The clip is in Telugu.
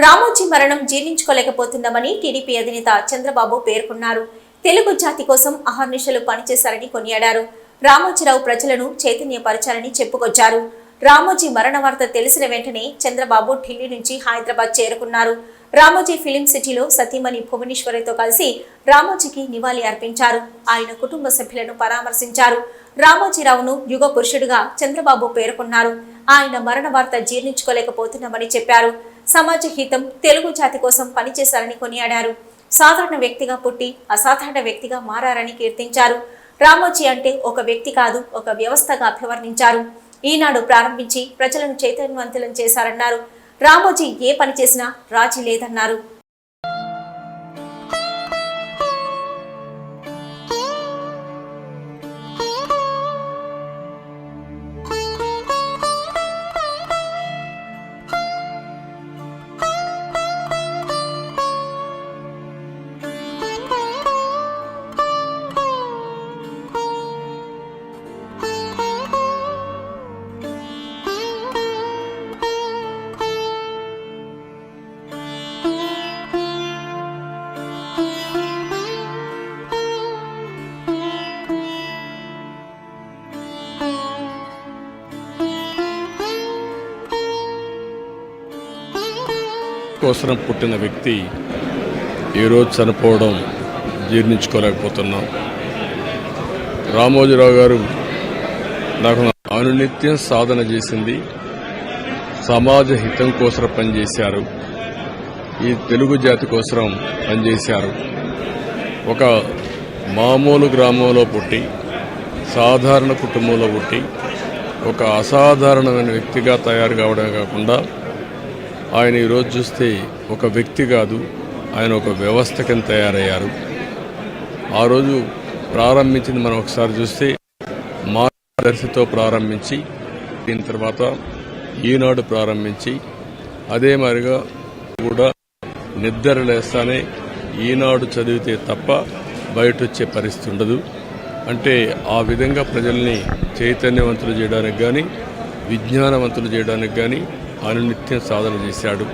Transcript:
రామోజీ మరణం జీర్ణించుకోలేకపోతున్నామని టీడీపీ అధినేత చంద్రబాబు పేర్కొన్నారు. తెలుగు జాతి కోసం అహర్నిశలు పనిచేశారని కొనియాడారు. రామోజీరావు ప్రజలను చైతన్యపరచాలని చెప్పుకొచ్చారు. రామోజీ మరణ వార్త తెలిసిన వెంటనే చంద్రబాబు ఢిల్లీ నుంచి హైదరాబాద్ చేరుకున్నారు. రామోజీ ఫిలిం సిటీలో సతీమణి భువనేశ్వరితో కలిసి రామోజీకి నివాళి అర్పించారు. ఆయన కుటుంబ సభ్యులను పరామర్శించారు. రామోజీరావును యుగ పురుషుడిగా చంద్రబాబు పేర్కొన్నారు. ఆయన మరణ వార్త జీర్ణించుకోలేకపోతున్నామని చెప్పారు. సమాజ హితం తెలుగు జాతి కోసం పనిచేశారని కొనియాడారు. సాధారణ వ్యక్తిగా పుట్టి అసాధారణ వ్యక్తిగా మారారని కీర్తించారు. రామోజీ అంటే ఒక వ్యక్తి కాదు ఒక వ్యవస్థగా అభివర్ణించారు. ఈనాడు ప్రారంభించి ప్రజలను చైతన్యవంతులను చేశారన్నారు. రామోజీ ఏ పని చేసినా రాజీ లేదన్నారు. కోసం పుట్టిన వ్యక్తి ఈరోజు చనిపోవడం జీర్ణించుకోలేకపోతున్నాం. రామోజీరావు గారు నాకు అనునిత్యం సాధన చేసింది. సమాజ హితం కోసం పనిచేశారు. ఈ తెలుగు జాతి కోసం పనిచేశారు. ఒక మామూలు గ్రామంలో పుట్టి సాధారణ కుటుంబంలో పుట్టి ఒక అసాధారణమైన వ్యక్తిగా తయారు కావడమే కాకుండా ఆయన ఈరోజు చూస్తే ఒక వ్యక్తి కాదు ఆయన ఒక వ్యవస్థ కింద తయారయ్యారు. ఆ రోజు ప్రారంభించింది మనం ఒకసారి చూస్తే మార్గదర్శితో ప్రారంభించి దీని తర్వాత ఈనాడు ప్రారంభించి అదే మాదిరిగా కూడా నిద్ర లేస్తానే ఈనాడు చదివితే తప్ప బయట వచ్చే పరిస్థితి ఉండదు. అంటే ఆ విధంగా ప్రజల్ని చైతన్యవంతులు చేయడానికి కానీ విజ్ఞానవంతులు చేయడానికి కానీ అనునిత్యం సాధన చేశాడు.